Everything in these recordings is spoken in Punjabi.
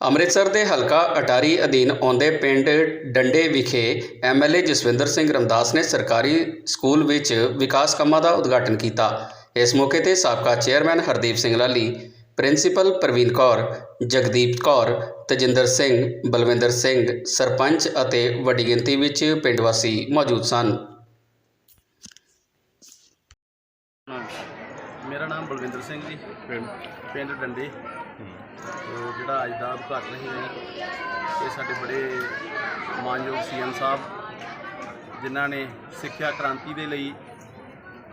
ਅੰਮ੍ਰਿਤਸਰ ਦੇ ਹਲਕਾ ਅਟਾਰੀ ਅਧੀਨ ਆਉਂਦੇ ਪਿੰਡ ਡੰਡੇ ਵਿਖੇ ਐਮਐਲਏ ਜਸਵਿੰਦਰ ਸਿੰਘ ਰਮਦਾਸ ਨੇ ਸਰਕਾਰੀ ਸਕੂਲ ਵਿੱਚ ਵਿਕਾਸ ਕੰਮਾਂ ਦਾ ਉਦਘਾਟਨ ਕੀਤਾ। ਇਸ ਮੌਕੇ ਤੇ ਸਾਬਕਾ ਚੇਅਰਮੈਨ ਹਰਦੀਪ ਸਿੰਘ ਲਾਲੀ ਪ੍ਰਿੰਸੀਪਲ ਪ੍ਰਵੀਨ ਕੌਰ ਜਗਦੀਪ ਕੌਰ ਤਜਿੰਦਰ ਸਿੰਘ ਬਲਵਿੰਦਰ ਸਿੰਘ ਸਰਪੰਚ ਅਤੇ ਵੱਡੀ ਗਿਣਤੀ ਵਿੱਚ ਪਿੰਡ ਵਾਸੀ ਮੌਜੂਦ ਸਨ। ਮੇਰਾ ਨਾਮ ਬਲਵਿੰਦਰ ਸਿੰਘ ਜੀ। ਪਿੰਡ ਪਿੰਡ ਡੰਡੇ। ਜਿਹੜਾ ਅੱਜ ਦਾ ਉਦਘਾਟਨ ਹੈ ਜੀ ਇਹ ਸਾਡੇ ਬੜੇ ਮਾਨਯੋਗ ਸੀਐਮ ਸਾਹਿਬ, ਜਿਨ੍ਹਾਂ ਨੇ ਸਿੱਖਿਆ ਕ੍ਰਾਂਤੀ ਦੇ ਲਈ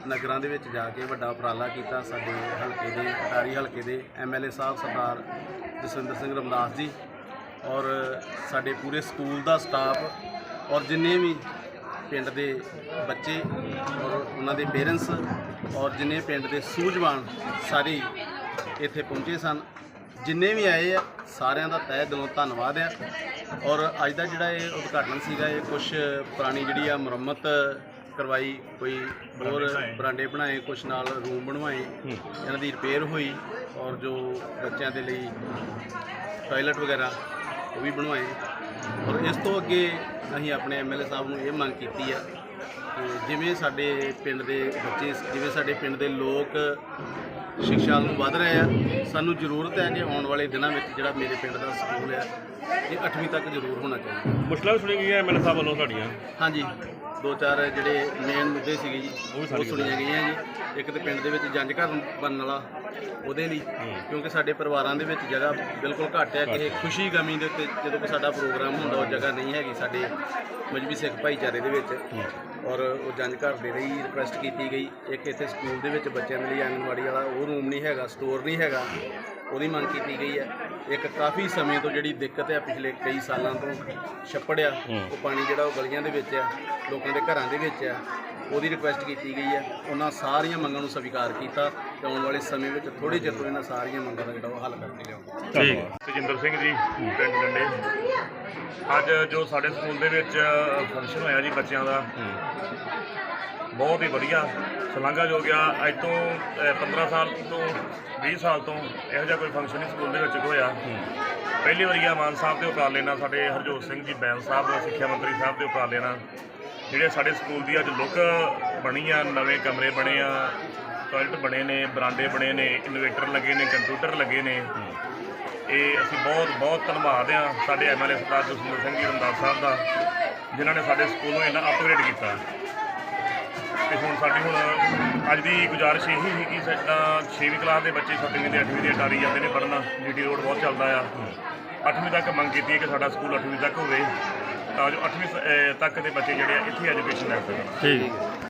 ਨਗਰਾਂ ਦੇ ਵਿੱਚ ਜਾ ਕੇ ਵੱਡਾ ਉਪਰਾਲਾ ਕੀਤਾ, ਸਾਡੇ ਹਲਕੇ ਦੇ, ਅਟਾਰੀ ਹਲਕੇ ਦੇ ਐਮਐਲਏ ਸਾਹਿਬ ਸਰਦਾਰ ਜਸਵਿੰਦਰ ਸਿੰਘ ਰਮਦਾਸ ਜੀ ਔਰ ਸਾਡੇ ਪੂਰੇ ਸਕੂਲ ਦਾ ਸਟਾਫ ਔਰ ਜਿੰਨੇ ਵੀ ਪਿੰਡ ਦੇ ਬੱਚੇ ਔਰ ਉਹਨਾਂ ਦੇ ਪੇਰੈਂਟਸ ਔਰ ਜਿੰਨੇ ਪਿੰਡ ਦੇ ਸੂਝਵਾਨ ਸਾਰੇ ਇੱਥੇ ਪਹੁੰਚੇ ਸਨ ਜਿੰਨੇ ਵੀ ਆਏ ਆ ਸਾਰਿਆਂ ਦਾ ਤਹਿ ਦਿਲੋਂ ਧੰਨਵਾਦ ਆ। ਔਰ ਅੱਜ ਦਾ ਜਿਹੜਾ ਇਹ ਉਦਘਾਟਨ ਸੀਗਾ ਇਹ ਕੁਝ ਪੁਰਾਣੀ ਜਿਹੜੀ ਆ ਮੁਰੰਮਤ ਕਰਵਾਈ ਕੋਈ ਹੋਰ ਬਰਾਂਡੇ ਬਣਾਏ। ਕੁਝ ਨਾਲ ਰੂਮ ਬਣਵਾਏ ਇਹਨਾਂ ਦੀ ਰਿਪੇਅਰ ਹੋਈ ਔਰ ਜੋ ਬੱਚਿਆਂ ਦੇ ਲਈ ਟਾਇਲਟ ਵਗੈਰਾ ਉਹ ਵੀ ਬਣਵਾਏ। ਔਰ ਇਸ ਤੋਂ ਅੱਗੇ ਅਸੀਂ ਆਪਣੇ ਐਮਐਲਏ ਸਾਹਿਬ ਨੂੰ ਇਹ ਮੰਗ ਕੀਤੀ ਆ ਕਿ ਜਿਵੇਂ ਸਾਡੇ ਪਿੰਡ ਦੇ ਬੱਚੇ ਜਿਵੇਂ ਸਾਡੇ ਪਿੰਡ ਦੇ ਲੋਕ ਸਿੱਖਿਆ ਨੂੰ ਵੱਧ ਰਹੇ ਆ। ਸਾਨੂੰ ਜ਼ਰੂਰਤ ਹੈ ਕਿ ਆਉਣ ਵਾਲੇ ਦਿਨਾਂ ਵਿੱਚ ਜਿਹੜਾ ਮੇਰੇ ਪਿੰਡ ਦਾ ਸਕੂਲ ਹੈ ਇਹ 8ਵੀਂ ਤੱਕ ਜ਼ਰੂਰ ਹੋਣਾ ਚਾਹੀਦਾ। ਮੁਸ਼ਕਲਾਂ ਸੁਣੀ ਗਈਆਂ ਐਮਐਲਏ ਸਾਹਿਬ ਵੱਲੋਂ ਤੁਹਾਡੀਆਂ। ਹਾਂਜੀ। ਦੋ ਚਾਰ ਜਿਹੜੇ ਮੇਨ ਮੁੱਦੇ ਸੀਗੇ ਜੀ ਉਹ ਸੁਣੀਆਂ ਗਈਆਂ ਜੀ। ਇੱਕ ਤੇ ਪਿੰਡ ਦੇ ਵਿੱਚ ਜੰਜ ਘਰ ਬਣਨ ਵਾਲਾ ਉਹਦੇ ਲਈ ਕਿਉਂਕਿ ਸਾਡੇ ਪਰਿਵਾਰਾਂ ਦੇ ਵਿੱਚ ਜਗ੍ਹਾ ਬਿਲਕੁਲ ਘੱਟ ਹੈ। ਕਿਸੇ ਖੁਸ਼ੀ ਗਮੀ ਦੇ ਉੱਤੇ ਜਦੋਂ ਕੋਈ ਸਾਡਾ ਪ੍ਰੋਗਰਾਮ ਹੁੰਦਾ ਉਹ ਜਗ੍ਹਾ ਨਹੀਂ ਹੈਗੀ ਸਾਡੇ ਮਜਬੀ ਸਿੱਖ ਭਾਈਚਾਰੇ ਦੇ ਵਿੱਚ। ਔਰ ਉਹ ਜੰਜ ਘਰ ਦੇ ਲਈ ਰਿਕੁਐਸਟ ਕੀਤੀ ਗਈ। ਇੱਕ ਇੱਥੇ ਸਕੂਲ ਦੇ ਵਿੱਚ ਬੱਚਿਆਂ ਦੇ ਲਈ ਆਂਗਣਵਾੜੀ ਵਾਲਾ ਉਹ ਰੂਮ ਨਹੀਂ ਹੈਗਾ ਸਟੋਰ ਨਹੀਂ ਹੈਗਾ। ਉਹਦੀ ਮੰਗ ਕੀਤੀ ਗਈ ਹੈ। ਇੱਕ ਕਾਫੀ ਸਮੇਂ ਤੋਂ ਜਿਹੜੀ ਦਿੱਕਤ ਹੈ ਪਿਛਲੇ ਕਈ ਸਾਲਾਂ ਤੋਂ ਛੱਪੜ ਆ ਉਹ ਪਾਣੀ ਜਿਹੜਾ ਉਹ ਗਲੀਆਂ ਦੇ ਵਿੱਚ ਆ ਲੋਕਾਂ ਦੇ ਘਰਾਂ ਦੇ ਵਿੱਚ ਆ ਉਹਦੀ ਰਿਕੁਐਸਟ ਕੀਤੀ ਗਈ ਹੈ ਉਹਨਾਂ ਸਾਰੀਆਂ ਮੰਗਾਂ ਨੂੰ ਸਵੀਕਾਰ ਕੀਤਾ ਤੇ ਆਉਣ ਵਾਲੇ ਸਮੇਂ ਵਿੱਚ ਥੋੜੇ ਚਿਰ ਤੋਂ ਇਹਨਾਂ ਸਾਰੀਆਂ ਮੰਗਾਂ ਦਾ ਜਿਹੜਾ ਉਹ ਹੱਲ ਕਰਕੇ ਲਿਆਉਂਦੇ ਠੀਕ। ਤਜਿੰਦਰ ਸਿੰਘ ਜੀ ਪਿੰਡ ਡੰਡੇ। ਅੱਜ ਜੋ ਸਾਡੇ ਸਕੂਲ ਦੇ ਵਿੱਚ ਫੰਕਸ਼ਨ ਹੋਇਆ ਜੀ ਬੱਚਿਆਂ ਦਾ ਬਹੁਤ ਹੀ ਵਧੀਆ ਸ਼ਲਾਘਾਯੋਗ ਆ ਅੱਜ ਤੋਂ ਅ, 15 ਸਾਲ ਤੋਂ 20 ਸਾਲ ਤੋਂ ਇਹੋ ਜਿਹਾ ਕੋਈ ਫੰਕਸ਼ਨ ਨਹੀਂ ਸਕੂਲ ਦੇ ਵਿੱਚ ਹੋਇਆ। ਪਹਿਲੀ ਵਾਰੀ ਆ ਮਾਨ ਸਾਹਿਬ ਦੇ ਉਪਰਾਲੇ ਨਾਲ ਸਾਡੇ ਹਰਜੋਤ ਸਿੰਘ ਜੀ ਬੈਂਸ ਸਾਹਿਬ ਸਿੱਖਿਆ ਮੰਤਰੀ ਸਾਹਿਬ ਦੇ ਉਪਰਾਲੇ ਨਾਲ ਜਿਹੜੇ ਸਾਡੇ ਸਕੂਲ ਦੀ ਅੱਜ ਲੁੱਕ ਬਣੀ ਆ ਨਵੇਂ ਕਮਰੇ ਬਣੇ ਆ ਟਾਇਲਟ ਬਣੇ ਨੇ ਬਰਾਂਡੇ ਬਣੇ ਨੇ ਇਨਵੇਟਰ ਲੱਗੇ ਨੇ ਕੰਪਿਊਟਰ ਲੱਗੇ ਨੇ। ਇਹ ਅਸੀਂ ਬਹੁਤ ਬਹੁਤ ਧੰਨਵਾਦ ਆ ਸਾਡੇ ਐਮਐਲਏ ਸਰਦਾਰ ਜਸਵਿੰਦਰ ਸਿੰਘ ਜੀ ਰੰਦਾਸ ਸਾਹਿਬ ਦਾ, ਜਿਨ੍ਹਾਂ ਨੇ ਸਾਡੇ ਸਕੂਲ ਨੂੰ ਇੰਨਾ ਅਪਗ੍ਰੇਡ ਕੀਤਾ। ਤੇ ਹੁਣ ਸਾਡੀ ਹੁਣ ਅੱਜ ਦੀ ਗੁਜ਼ਾਰਿਸ਼ ਇਹੀ ਸੀ ਕਿ ਸਾਡਾ 6ਵੀਂ ਕਲਾਸ ਦੇ ਬੱਚੇ 7ਵੀਂ ਦੇ 8ਵੀਂ ਦੇ ਅਟਾਰੀ ਜਾਂਦੇ ਨੇ ਪੜ੍ਹਨਾ। ਜੀਟੀ ਰੋਡ ਬਹੁਤ ਚੱਲਦਾ ਆ। 8ਵੀਂ ਤੱਕ ਮੰਗ ਕੀਤੀ ਹੈ ਕਿ ਸਾਡਾ ਸਕੂਲ 8ਵੀਂ ਤੱਕ ਹੋਵੇ। ਤਾਂ ਜੋ 8ਵੀਂ ਸ- ਤੱਕ ਦੇ ਬੱਚੇ ਜਿਹੜੇ ਆ ਇੱਥੇ ਐਜੂਕੇਸ਼ਨ ਲੈ ਸਕਣ। ਠੀਕ।